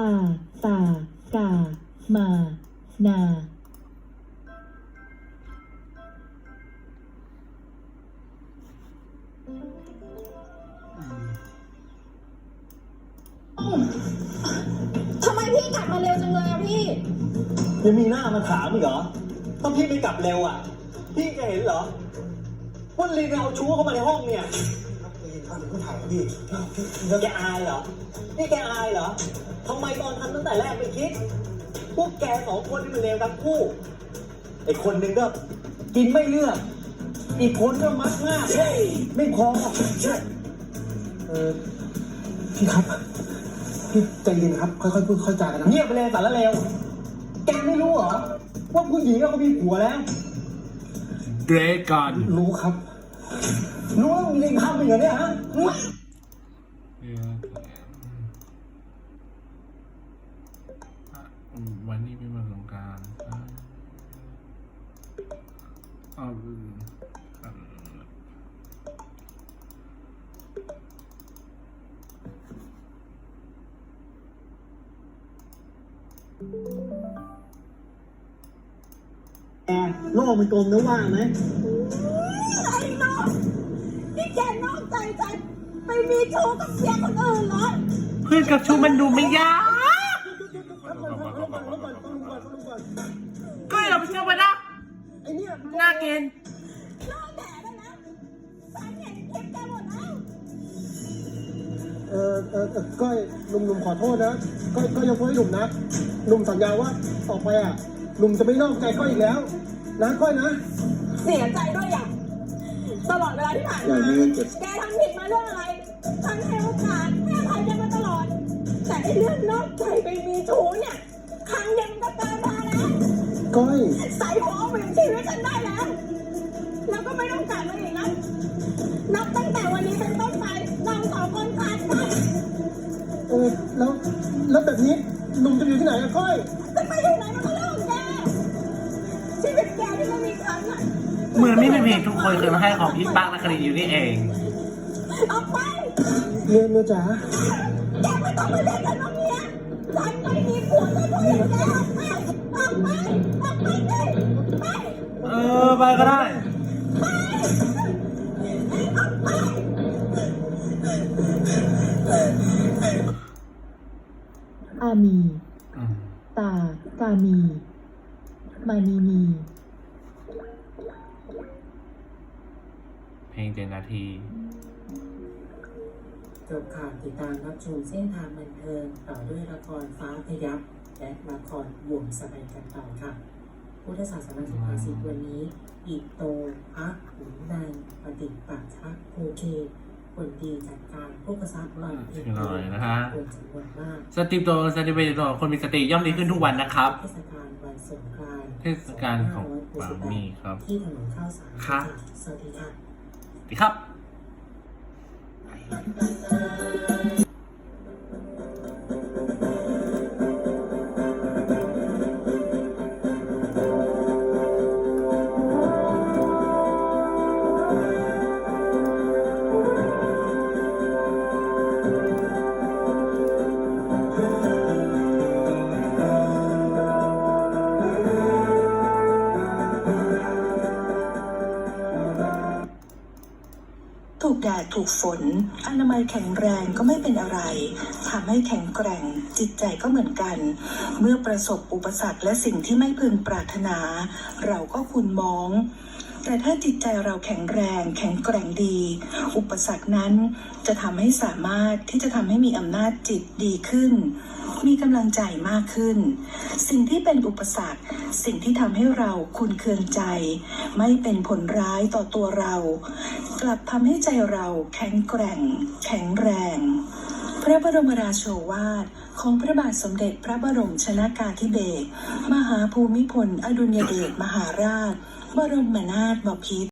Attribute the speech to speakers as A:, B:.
A: อาตากา มา นา
B: ทำไมพี่กลับมาเร็วจังเลยอะพี่
C: ยังมีหน้ามาถามอีกเหรอถ้าพี่ไม่กลับเร็วอะ พี่จะเห็นเหรอว่าลีนเอาชู้เข้ามาในห้องเนี่ย
D: ครับใจเย็นครับเดี๋ยวก็ถ่ายครับพี่พี่พี่
C: แกอายเหรอ นี่แกอายเหรอทำไมตอนทำตั้งแต่แรกไม่คิด พวกแกสองคนนี่มันเลวทั้งคู่ไอ้คนหนึ่งก็กินไม่เลือก อีกคนก็มักมากเฮ้ยไม่พอ
D: เออพี่ครับพี่ใจเย็นครับ ค่อยๆพูดค่อยจากันนะ
C: เงียบไปเลยสารเลวแกไม่รู้เหรอว่าผู้หญิงก็มีผัวแล้ว
E: เดรกกัน
D: รู้ครับ
C: รู้ว่ามึงยังทำอีกเหรอเนี่ยฮะ
E: วันนี้เป็นวันสงการอ้าวอืม
C: แกโลกมันกลมนะว่างไหม
B: มีชู้กับเสียคนอื่นเหรอ
E: เพื่อนกับชูมันดูไม่ยากก็อย่าไปเชื่อมันนะ
D: ไอ้เนี่ย
E: น่ากิน
B: เลิกแดดแล้วนะฉันเห็นคลิปแกหมดแล้ว
D: เออเออเออก้อยหนุ่มหนุ่มขอโทษนะก้อยก้อยยกโทษให้หนุ่มนะหนุ่มสัญญาว่าต่อไปอะหนุ่มจะไม่นอกใจก้อยอีกแล้วนะก้อยนะ
B: เสียใจด้วยอย่างตลอดเวลาที่ผ่าน
D: อย่า
B: มา
D: ยืนเจ็บ
B: แกทำผิดมาเรื่องอะไร ฉันให้โอกาสให้อภัยแกมาตลอด แต่ไอ้เรื่องนอกใจไปมีชู้เนี่ยครั้งเดียวมันก็เกินพอแล้ว
D: ก้อย
B: ใส่หัวเอาไปชีวิตฉันได้แล้ว แล้วก็ไม่ต้องกลับมาอีกนะนับตั้งแต่วันนี้เป็นต้นไปเราสองคนขาดกัน
D: เออแล้วแล้วแบบนี้หนุ่มจะอยู่ที่ไหนอะก้อย
B: จะไปอยู่ไหนมันก็เรื่องของแกชีวิตแกที่ไม่มีครั้งอะ
E: เหมือนไม่มีเพลงทุกคนเคยมาให้ของพี่ปักนักคดีอยู่นี่เอง
B: ออกไป
D: เมียเมียจ๋า
B: แกไม่ต้องมาเล่นกับน้องเมียฉันไม่มีผัวจะพูดอย่างแกออกไปออกไปออกไปเลยไป
E: เออไปก็ได้
A: อามี
E: อืม
A: ตากามี มานีมี
E: เพลงเจ็ดนาที
F: จบข่าวติดตามรับชมเส้นทางบันเทิงต่อด้วยละครฟ้าพยับและละครบ่วงสบายกันต่อค่ะ พุทธศาสนาสุภาษิตวันนี้อิโตพระหุนนางปฏิปักษะโอเคคนดีจัดการพวกกษัตริย์หล่อนเพียง
E: หน่อยนะฮะ
F: คนจำนวนมาก
E: สติปโตสติปโตคนมีสติย่อมดีขึ้นทุกวันนะครับ
F: เทศกาลวันสงกรานต์
E: เทศกาลของปามี่ครับ
F: ที่ถนนข้าวสาร
E: ครับ
F: สวัสดีค่ะ
E: สวัสดีครับ มันก็ได้
G: ถูกแดดถูกฝน อนามัยแข็งแรงก็ไม่เป็นอะไรทำให้แข็งแกร่ง จิตใจก็เหมือนกัน เมื่อประสบอุปสรรคและสิ่งที่ไม่พึงปรารถนา เราก็คุณมอง แต่ถ้าจิตใจเราแข็งแรง แข็งแกร่งดี อุปสรรคนั้นจะทำให้สามารถที่จะทำให้มีอำนาจจิตดีขึ้นมีกำลังใจมากขึ้น สิ่งที่เป็นอุปสรรค สิ่งที่ทำให้เราคุณเคืองใจ ไม่เป็นผลร้ายต่อตัวเรา กลับทำให้ใจเราแข็งแกร่ง แข็งแรง พระบรมราโชวาทของพระบาทสมเด็จพระบรมชนากาธิเบศรมหาภูมิพล อดุลยเดชมหาราช บรมนาถบพิตร